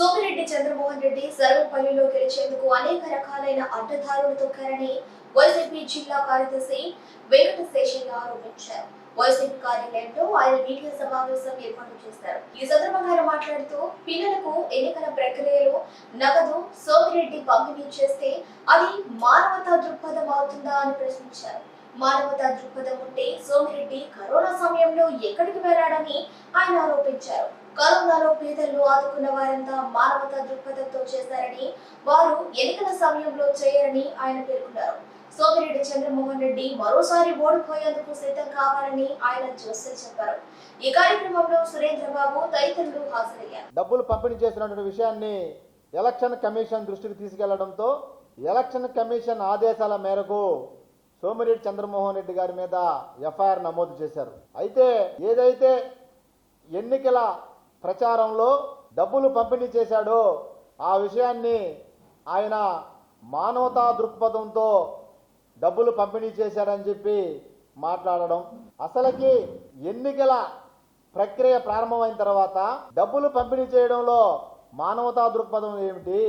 సోమిరెడ్డి చంద్రమోహన్ రెడ్డి సర్వపల్లిలో గెలిచేందుకు అనేక రకాలైన అడ్డదారులు తొక్కారని వైసీపీ జిల్లా కార్యదర్శి వెంకట శేషయ్య ఆరోపించారు. వైసీపీ కార్యాలయంలో ఆయన మీడియా సమావేశం ఏర్పాటు చేశారు. ఈ సందర్భంగా ఆయన మాట్లాడుతూ పిల్లలకు ఎన్నికల ప్రక్రియలో నగదు సోమిరెడ్డి పంపిణీ చేస్తే అది మానవతా దృక్పథం అవుతుందా అని ప్రశ్నించారు. మానవతా దృక్పథం ఉంటే సోమిరెడ్డి కరోనా సమయంలో ఎక్కడికి వెళ్ళాడని ఆయన ఆరోపించారు. కరోనాలో పేదలు ఆదుకున్న వారంతా మానవతా దృక్పథంతో చేశారని వారు ఎన్నికల సమయంలో చేయరని ఆయన పేర్కొన్నారు. సోమిరెడ్డి చంద్రమోహన్ రెడ్డి మరోసారి ఓడిపోయేందుకు సిద్ధం కావాలని ఆయన జోస్యం చెప్పారు. ఈ కార్యక్రమంలో సురేంద్రబాబు తదితరులు హాజరయ్యారు. డబ్బులు పంపిణీ చేసినటువంటి విషయాన్ని ఎలక్షన్ కమిషన్ దృష్టికి తీసుకెళ్ళడంతో ఎలక్షన్ కమిషన్ ఆదేశాల మేరకు సోమిరెడ్డి చంద్రమోహన్ రెడ్డి గారి మీద ఎఫ్ఐఆర్ నమోదు చేశారు. అయితే ఏదైతే ఎన్నికల ప్రచారంలో డబ్బులు పంపిణీ చేశాడో. ఆ విషయాన్ని ఆయన మానవతా దృక్పథంతో డబ్బులు పంపిణీ చేశాడని చెప్పి మాట్లాడడం. అసలుకి ఎన్నికల ప్రక్రియ ప్రారంభమైన తర్వాత డబ్బులు పంపిణీ చేయడంలో మానవతా దృక్పథం ఏమిటి?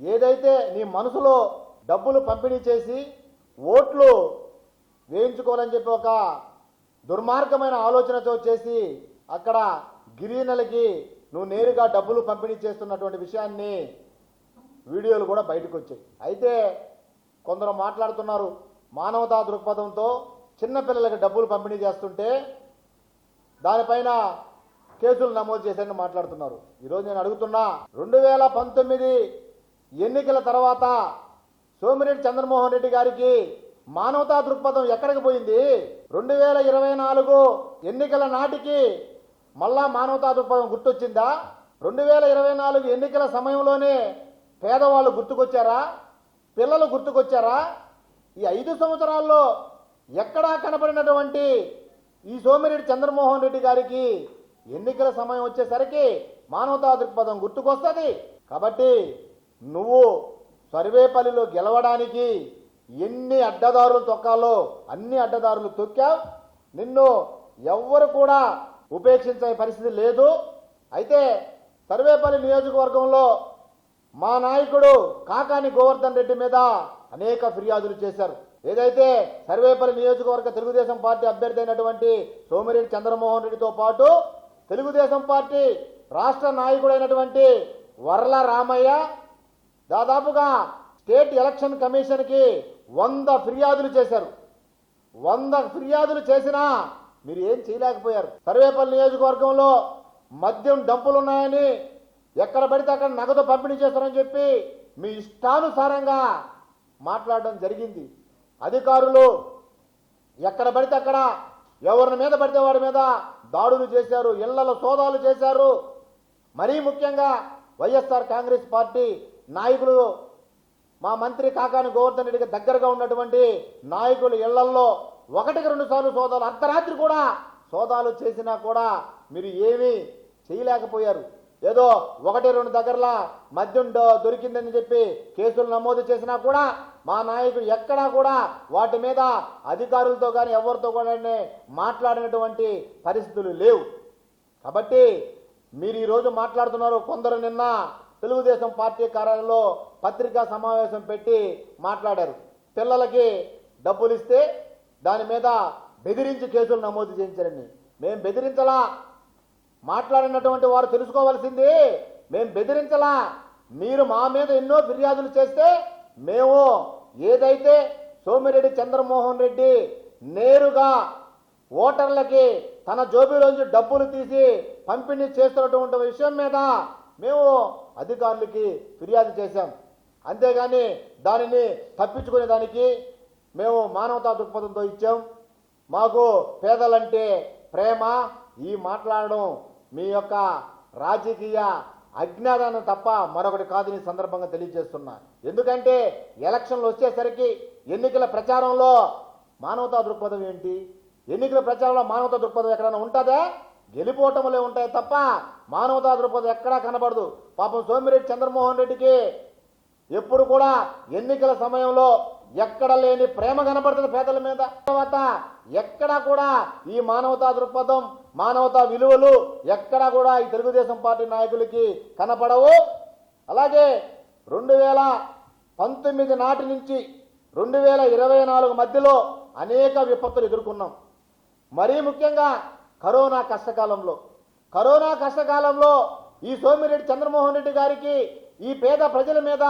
ఏదైతే నీ మనసులో డబ్బులు పంపిణీ చేసి ఓట్లు వేయించుకోవాలని చెప్పి ఒక దుర్మార్గమైన ఆలోచనతో చేసి అక్కడ గిరిజనులకి నువ్వు నేరుగా డబ్బులు పంపిణీ చేస్తున్నటువంటి విషయాన్ని వీడియోలు కూడా బయటకు వచ్చాయి. అయితే కొందరు మాట్లాడుతున్నారు మానవతా దృక్పథంతో చిన్నపిల్లలకి డబ్బులు పంపిణీ చేస్తుంటే దానిపైన కేసులు నమోదు చేశారని మాట్లాడుతున్నారు. ఈరోజు నేను అడుగుతున్నా రెండు వేల పంతొమ్మిది ఎన్నికల తర్వాత సోమిరెడ్డి చంద్రమోహన్ రెడ్డి గారికి మానవతా దృక్పథం ఎక్కడికి పోయింది? రెండు వేల ఇరవై నాలుగు ఎన్నికల నాటికి మళ్ళా మానవతా దృక్పథం గుర్తొచ్చిందా? రెండు వేల ఇరవై నాలుగు ఎన్నికల సమయంలోనే పేదవాళ్ళు గుర్తుకొచ్చారా? పిల్లలు గుర్తుకొచ్చారా? ఈ ఐదు సంవత్సరాల్లో ఎక్కడా కనబడినటువంటి ఈ సోమిరెడ్డి చంద్రమోహన్ రెడ్డి గారికి ఎన్నికల సమయం వచ్చేసరికి మానవతా దృక్పథం గుర్తుకొస్తుంది. కాబట్టి నువ్వు సర్వేపల్లిలో గెలవడానికి ఎన్ని అడ్డదారులు తొక్కాలో అన్ని అడ్డదారులు తొక్కావు. నిన్ను ఎవ్వరు కూడా ఉపేక్షించే పరిస్థితి లేదు. అయితే సర్వేపల్లి నియోజకవర్గంలో మా నాయకుడు కాకాని గోవర్ధన్ రెడ్డి మీద అనేక ఫిర్యాదులు చేశారు. ఏదైతే సర్వేపల్లి నియోజకవర్గ తెలుగుదేశం పార్టీ అభ్యర్థి అయినటువంటి సోమిరెడ్డి చంద్రమోహన్ రెడ్డితో పాటు తెలుగుదేశం పార్టీ రాష్ట్ర నాయకుడైనటువంటి వర్ల రామయ్య దాదాపుగా స్టేట్ ఎలక్షన్ కమిషన్కి వంద ఫిర్యాదులు చేశారు. వంద ఫిర్యాదులు చేసినా మీరు ఏం చేయలేకపోయారు. సర్వేపల్లి నియోజకవర్గంలో మద్యం డంపులు ఉన్నాయని ఎక్కడ పడితే అక్కడ నగదు పంపిణీ చేస్తారని చెప్పి మీ ఇష్టానుసారంగా మాట్లాడడం జరిగింది. అధికారులు ఎక్కడ పడితే అక్కడ ఎవరిని మీద పడితే వాడి మీద దాడులు చేశారు ఇళ్ళలో సోదాలు చేశారు. మరీ ముఖ్యంగా వైఎస్ఆర్ కాంగ్రెస్ పార్టీ నాయకులు మా మంత్రి కాకాని గోవర్ధన్ రెడ్డికి దగ్గరగా ఉన్నటువంటి నాయకులు ఇళ్ళల్లో ఒకటికి రెండు సార్లు సోదాలు. అర్ధరాత్రి కూడా సోదాలు చేసినా కూడా మీరు ఏమీ చేయలేకపోయారు. ఏదో ఒకటి రెండు దగ్గరలా మద్యం దొరికిందని చెప్పి కేసులు నమోదు చేసినా కూడా మా నాయకుడు ఎక్కడా కూడా వాటి మీద అధికారులతో కానీ ఎవరితో కూడా మాట్లాడినటువంటి పరిస్థితులు లేవు. కాబట్టి మీరు ఈరోజు మాట్లాడుతున్నారు. కొందరు నిన్న తెలుగుదేశం పార్టీ కార్యాలయంలో పత్రికా సమావేశం పెట్టి మాట్లాడారు. పిల్లలకి డబ్బులు ఇస్తే దాని మీద బెదిరించి కేసులు నమోదు చేయించారని మేము బెదిరించలా. మాట్లాడినటువంటి వారు తెలుసుకోవాల్సింది మేము బెదిరించలా. మీరు మా మీద ఎన్నో ఫిర్యాదులు చేస్తే మేము ఏదైతే సోమిరెడ్డి చంద్రమోహన్ రెడ్డి నేరుగా ఓటర్లకి తన జోబీలోంచి డబ్బులు తీసి పంపిణీ చేస్తున్నటువంటి విషయం మీద మేము అధికారులకి ఫిర్యాదు చేశాం. అంతేగాని దానిని తప్పించుకునే దానికి మేము మానవతా దృక్పథంతో ఇచ్చాం. మాకు పేదలంటే ప్రేమ. ఈ మాట్లాడడం మీ యొక్క రాజకీయ అజ్ఞానాన్ని తప్ప మరొకటి కాదని సందర్భంగా తెలియజేస్తున్నా. ఎందుకంటే ఎలక్షన్లు వచ్చేసరికి ఎన్నికల ప్రచారంలో మానవతా దృక్పథం ఏంటి? ఎన్నికల ప్రచారంలో మానవతా దృక్పథం ఎక్కడైనా ఉంటుందా? గెలిపోవటములే ఉంటాయి తప్ప మానవతా దృక్పథం ఎక్కడా కనబడదు. పాపం సోమిరెడ్డి చంద్రమోహన్ రెడ్డికి ఎప్పుడు కూడా ఎన్నికల సమయంలో ఎక్కడ లేని ప్రేమ కనపడుతుంది పేదల మీద. తర్వాత ఎక్కడా కూడా ఈ మానవతా దృక్పథం మానవతా విలువలు ఎక్కడా కూడా ఈ తెలుగుదేశం పార్టీ నాయకులకి కనపడవు. అలాగే రెండు వేల పంతొమ్మిది నాటి నుంచి రెండు వేల ఇరవై నాలుగు మధ్యలో అనేక విపత్తులు ఎదుర్కొన్నాం. మరీ ముఖ్యంగా కరోనా కష్టకాలంలో. కరోనా కష్టకాలంలో ఈ సోమిరెడ్డి చంద్రమోహన్ రెడ్డి గారికి ఈ పేద ప్రజల మీద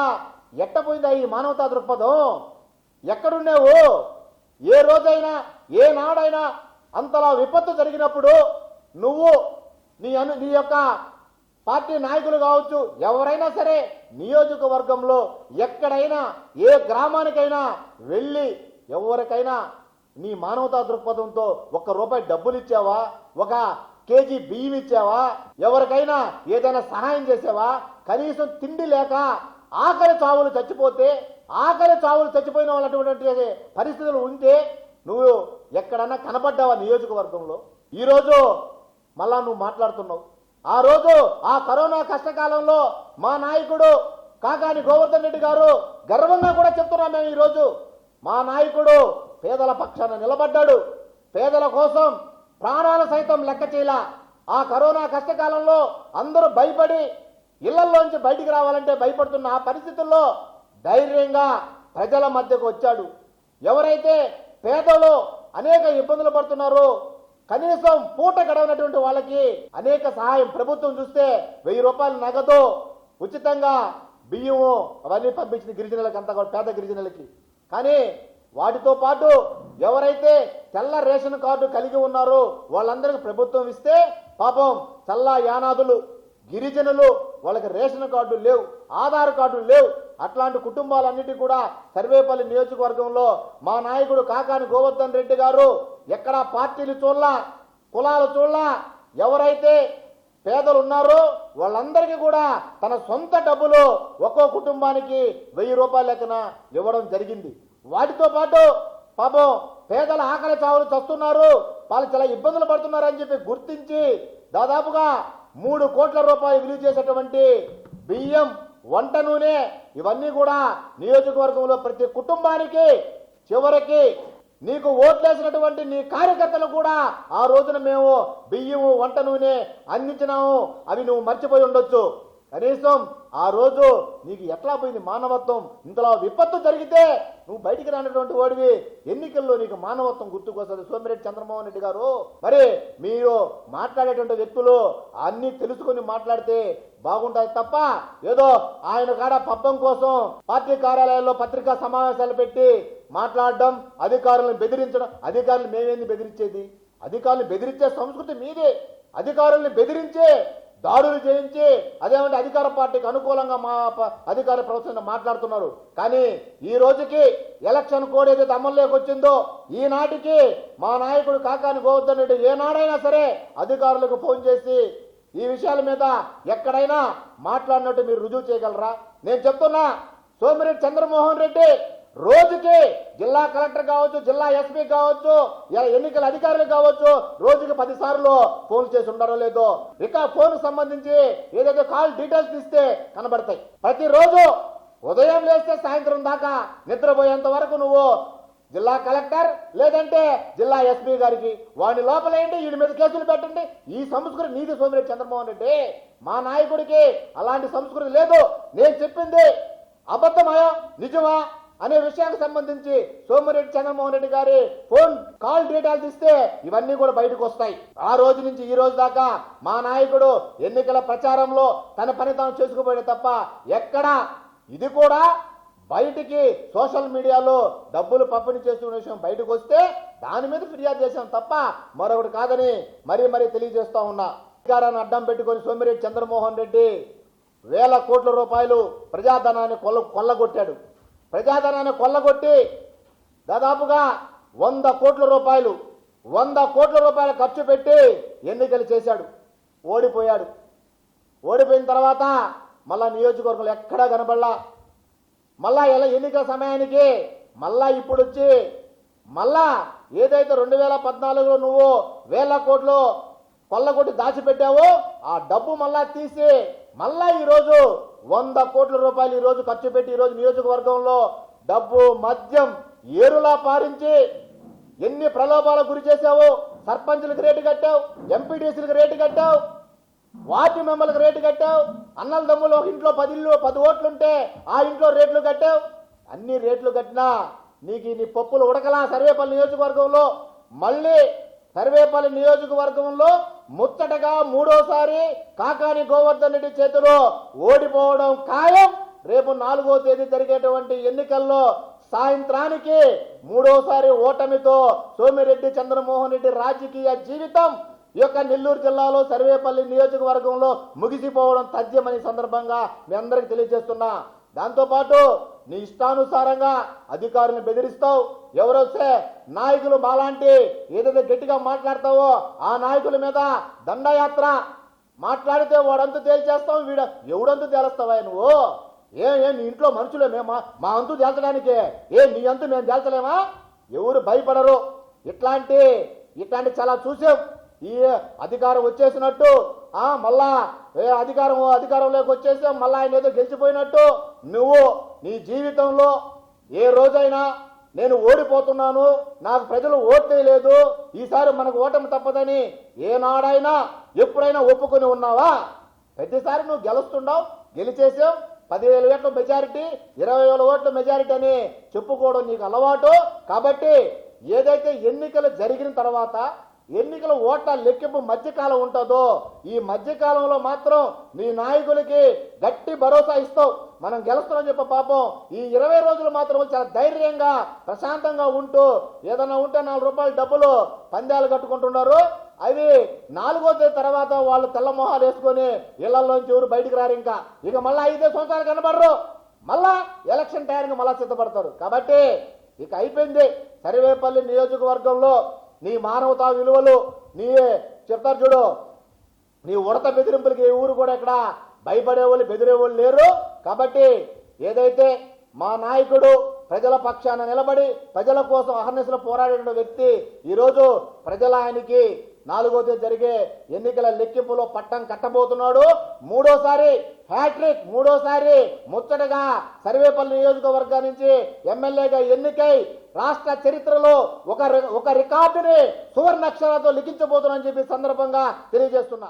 ఎట్టపోయిందా ఈ మానవతా దృక్పథం? ఎక్కడున్నావు? ఏ రోజైనా ఏ నాడైనా అంతలా విపత్తు జరిగినప్పుడు నువ్వు నీ అను నీ యొక్క పార్టీ నాయకులు కావచ్చు ఎవరైనా సరే నియోజకవర్గంలో ఎక్కడైనా ఏ గ్రామానికైనా వెళ్ళి ఎవరికైనా నీ మానవతా దృక్పథంతో ఒక్క రూపాయి డబ్బులు ఇచ్చావా? ఒక కేజీ బియ్యం ఇచ్చావా? ఎవరికైనా ఏదైనా సహాయం చేసావా? కనీసం తిండి లేక ఆకలి చావులు చచ్చిపోతే ఆకలి చావులు చచ్చిపోయిన వాళ్ళటువంటి పరిస్థితులు ఉంటే నువ్వు ఎక్కడన్నా కనపడ్డావా నియోజకవర్గంలో? ఈరోజు మళ్ళా నువ్వు మాట్లాడుతున్నావు. ఆ రోజు ఆ కరోనా కష్టకాలంలో మా నాయకుడు కాకాని గోవర్ధన్ రెడ్డి గారు గర్వంగా కూడా చెప్తున్నాం మేము ఈరోజు మా నాయకుడు పేదల పక్షాన నిలబడ్డాడు. పేదల కోసం ప్రాణాలు సైతం లెక్క చేయలా. ఆ కరోనా కష్టకాలంలో అందరూ భయపడి ఇళ్ళలోంచి బయటికి రావాలంటే భయపడుతున్న ఆ పరిస్థితుల్లో ధైర్యంగా ప్రజల మధ్యకు వచ్చాడు. ఎవరైతే పేదలు అనేక ఇబ్బందులు పడుతున్నారో కనీసం పూట గడవనటువంటి వాళ్ళకి అనేక సహాయం ప్రభుత్వం చూస్తే వెయ్యి రూపాయలు నగదు ఉచితంగా బియ్యము అవన్నీ పంపించిన గిరిజనులకు అంతా కూడా పేద గిరిజనులకి. కానీ వాటితో పాటు ఎవరైతే తెల్ల రేషన్ కార్డు కలిగి ఉన్నారో వాళ్ళందరికీ ప్రభుత్వం ఇస్తే పాపం చల్ల యానాదులు గిరిజనులు వాళ్ళకి రేషన్ కార్డు లేవు ఆధార్ కార్డు లేవు. అట్లాంటి కుటుంబాలన్నిటి కూడా సర్వేపల్లి నియోజకవర్గంలో మా నాయకుడు కాకాని గోవర్ధన్ రెడ్డి గారు ఎక్కడా పార్టీలు చూడలా కులాలు చూడలా ఎవరైతే పేదలు ఉన్నారో వాళ్ళందరికీ కూడా తన సొంత డబ్బులు ఒక్కో కుటుంబానికి వెయ్యి రూపాయల లెక్కన ఇవ్వడం జరిగింది. వాటితో పాటు పాపం పేదల ఆకలి చావులు చస్తున్నారు వాళ్ళు చాలా ఇబ్బందులు పడుతున్నారని చెప్పి గుర్తించి దాదాపుగా మూడు కోట్ల రూపాయలు విలువ చేసేటువంటి బియ్యం వంట నూనె ఇవన్నీ కూడా నియోజకవర్గంలో ప్రతి కుటుంబానికి చివరికి నీకు ఓట్లేసినటువంటి నీ కార్యకర్తలు కూడా ఆ రోజున మేము బియ్యము వంట నూనె అందించినాము. అవి నువ్వు మర్చిపోయి ఉండొచ్చు. కనీసం ఆ రోజు నీకు ఎట్లా పోయింది మానవత్వం? ఇంతలో విపత్తు జరిగితే నువ్వు బయటికి రానటువంటి వాడివి. ఎన్నికల్లో నీకు మానవత్వం గుర్తుకొస్తుంది. సోమిరెడ్డి చంద్రమోహన్ రెడ్డి గారు. మరి మీరు మాట్లాడేటువంటి వ్యక్తులు అన్ని తెలుసుకొని మాట్లాడితే బాగుంటాయి తప్ప ఏదో ఆయన కాడ పబ్బం కోసం పార్టీ కార్యాలయాల్లో పత్రికా సమావేశాలు పెట్టి మాట్లాడడం అధికారులను బెదిరించడం. అధికారులు మేమేంది బెదిరించేది? అధికారులు బెదిరించే సంస్కృతి మీదే. అధికారుల్ని బెదిరించే దాడులు చేయించి అదేమంటే అధికార పార్టీకి అనుకూలంగా మా అధికార ప్రభుత్వం మాట్లాడుతున్నారు. కానీ ఈ రోజుకి ఎలక్షన్ కోడ్ ఏదైతే అమల్లోకి వచ్చిందో ఈనాటికి మా నాయకుడు కాకాని గోవర్ధన్ రెడ్డి ఏనాడైనా సరే అధికారులకు ఫోన్ చేసి ఈ విషయాల మీద ఎక్కడైనా మాట్లాడినట్టు మీరు రుజువు చేయగలరా? నేను చెప్తున్నా సోమిరెడ్డి చంద్రమోహన్ రెడ్డి రోజుకి జిల్లా కలెక్టర్ కావచ్చు జిల్లా ఎస్పీ కావచ్చు ఇలా ఎన్నికల అధికారులు కావచ్చు రోజుకి పది సార్లు ఫోన్ చేసి ఉండడం లేదో. ఇక ఫోన్ సంబంధించి ఏదైతే కాల్ డీటెయిల్స్ ఇస్తే కనబడతాయి. ప్రతిరోజు ఉదయం లేస్తే సాయంత్రం దాకా నిద్రపోయేంత వరకు నువ్వు జిల్లా కలెక్టర్ లేదంటే జిల్లా ఎస్పీ గారికి వాడిని లోపలేయండి వీడి మీద కేసులు పెట్టండి. ఈ సంస్కృతి నీది సోమిరెడ్డి చంద్రమోహన్ రెడ్డి. మా నాయకుడికి అలాంటి సంస్కృతి లేదు. నేను చెప్పింది అబద్ధమా నిజమా? అనే విషయానికి సంబంధించి సోమిరెడ్డి చంద్రమోహన్ రెడ్డి గారి ఫోన్ కాల్ డీటెయిల్స్ ఇస్తే ఇవన్నీ కూడా బయటకు వస్తాయి. ఆ రోజు నుంచి ఈ రోజు దాకా మా నాయకుడు ఎన్నికల ప్రచారంలో తన పని తాను చేసుకుపోయాడు తప్ప ఎక్కడా ఇది కూడా బయటికి సోషల్ మీడియాలో డబ్బులు పంపిణీ చేస్తున్న విషయం బయటకు వస్తే దాని మీద ఫిర్యాదు చేశాం తప్ప మరొకటి కాదని మరీ మరీ తెలియజేస్తా ఉన్నా. అధికారాన్ని అడ్డం పెట్టుకొని సోమిరెడ్డి చంద్రమోహన్ రెడ్డి వేల కోట్ల రూపాయలు ప్రజాధనాన్ని కొల్ల కొల్లగొట్టాడు. ప్రజాధనాన్ని కొల్లగొట్టి దాదాపుగా వంద కోట్ల రూపాయలు వంద కోట్ల రూపాయలు ఖర్చు పెట్టి ఎన్నికలు చేశాడు. ఓడిపోయాడు. ఓడిపోయిన తర్వాత మళ్ళా నియోజకవర్గంలో ఎక్కడా కనబడలా. మళ్ళా ఎలా ఎన్నికల సమయానికి మళ్ళా ఇప్పుడు వచ్చి మళ్ళా ఏదైతే రెండు వేల పద్నాలుగులో నువ్వు వేల కోట్లు కొల్లగొట్టి దాచిపెట్టావో ఆ డబ్బు మళ్ళా తీసి మళ్ళా ఈరోజు వంద కోట్ల రూపాయలు ఈ రోజు ఖర్చు పెట్టి ఈరోజు నియోజకవర్గంలో డబ్బు మద్యం ఏరులా పారించి ఎన్ని ప్రలోభాలకు గురి చేశావు సర్పంచులకు రేటు కట్టావు ఎంపీటీసీలకు రేటు కట్టావు వాటి మెంబర్లకు రేటు కట్టావు అన్నల దమ్ములు ఒక ఇంట్లో పది ఇల్లు పది ఓట్లుంటే ఆ ఇంట్లో రేట్లు కట్టావు. అన్ని రేట్లు కట్టినా నీకు నీ పప్పులు ఉడకలా సర్వేపల్లి నియోజకవర్గంలో మళ్ళీ సర్వేపల్లి నియోజకవర్గంలో ముచ్చటగా మూడోసారి కాకాని గోవర్ధన్ రెడ్డి చేతిలో ఓడిపోవడం ఖాయం. రేపు నాలుగో తేదీ జరిగేటువంటి ఎన్నికల్లో సాయంత్రానికి మూడోసారి ఓటమితో సోమిరెడ్డి చంద్రమోహన్ రెడ్డి రాజకీయ జీవితం ఈ యొక్క నెల్లూరు జిల్లాలో సర్వేపల్లి నియోజకవర్గంలో ముగిసిపోవడం తథ్యమని సందర్భంగా మీ అందరికి తెలియజేస్తున్నా. దాంతోపాటు నీ ఇష్టానుసారంగా అధికారులను బెదిరిస్తావు. ఎవరొస్తే నాయకులు మాలాంటి ఏదైతే గట్టిగా మాట్లాడతావో ఆ నాయకుల మీద దండయాత్ర మాట్లాడితే వాడంతు తేల్చేస్తావు వీడ ఎవడంతు తేలుస్తావా నువ్వు? ఏ ఏ నీ ఇంట్లో మనుషులే మేము మా అంతు తేల్చడానికే. ఏ నీ అంతు మేము తేల్చలేమా? ఎవరు భయపడరు. ఇట్లాంటి ఇట్లాంటి చాలా చూసాం. ఈ అధికారం వచ్చేసినట్టు మళ్ళా ఏ అధికారం అధికారంలోకి వచ్చేసాం మళ్ళీ ఆయన ఏదో గెలిచిపోయినట్టు నువ్వు నీ జీవితంలో ఏ రోజైనా నేను ఓడిపోతున్నాను నాకు ప్రజలు ఓటే లేదు ఈసారి మనకు ఓటమి తప్పదని ఏనాడైనా ఎప్పుడైనా ఒప్పుకొని ఉన్నావా? ప్రతిసారి నువ్వు గెలుస్తుండవు గెలిచేసావు పదివేల ఓట్ల మెజారిటీ ఇరవై వేల ఓట్ల మెజారిటీ అని చెప్పుకోవడం నీకు అలవాటు. కాబట్టి ఏదైతే ఎన్నికలు జరిగిన తర్వాత ఎన్నికల ఓట్ల లెక్కింపు మధ్యకాలం ఉంటుందో ఈ మధ్యకాలంలో మాత్రం నీ నాయకులకి గట్టి భరోసా ఇస్తావు మనం గెలుస్తామని చెప్ప పాపం. ఈ ఇరవై రోజులు మాత్రం చాలా ధైర్యంగా ప్రశాంతంగా ఉంటూ ఏదైనా ఉంటే నాలుగు రూపాయల డబ్బులు పందాలు కట్టుకుంటున్నారు. అవి నాలుగో తేదీ తర్వాత వాళ్ళు తెల్ల మొహాలు వేసుకొని ఇళ్ళలోంచి ఊరు బయటికి రారు ఇంకా. ఇక మళ్ళీ ఐదే సంవత్సరాలు కనబడరు. మళ్ళా ఎలక్షన్ టైంకి మళ్ళా సిద్ధపడతారు. కాబట్టి ఇక అయిపోయింది. సర్వేపల్లి నియోజకవర్గంలో నీ మానవతా విలువలు నీయే. చెప్తారు చూడు. నీ ఉడత బెదిరింపులకి ఏ ఊరు కూడా ఇక్కడ భయపడే వాళ్ళు లేరు. కాబట్టి ఏదైతే మా నాయకుడు ప్రజల పక్షాన నిలబడి ప్రజల కోసం అహర్నిశలు పోరాడిన వ్యక్తి ఈరోజు ప్రజల ఆయనకి నాలుగో తేదీ జరిగే ఎన్నికల లెక్కింపులో పట్టం కట్టబోతున్నాడు. మూడోసారి హ్యాట్రిక్ మూడోసారి ముచ్చటగా సర్వేపల్లి నియోజకవర్గం నుంచి ఎమ్మెల్యేగా ఎన్నికై రాష్ట్ర చరిత్రలో ఒక ఒక రికార్డుని సువర్ణక్షరాలతో లిఖించబోతున్నా అని చెప్పి సందర్భంగా తెలియజేస్తున్నా.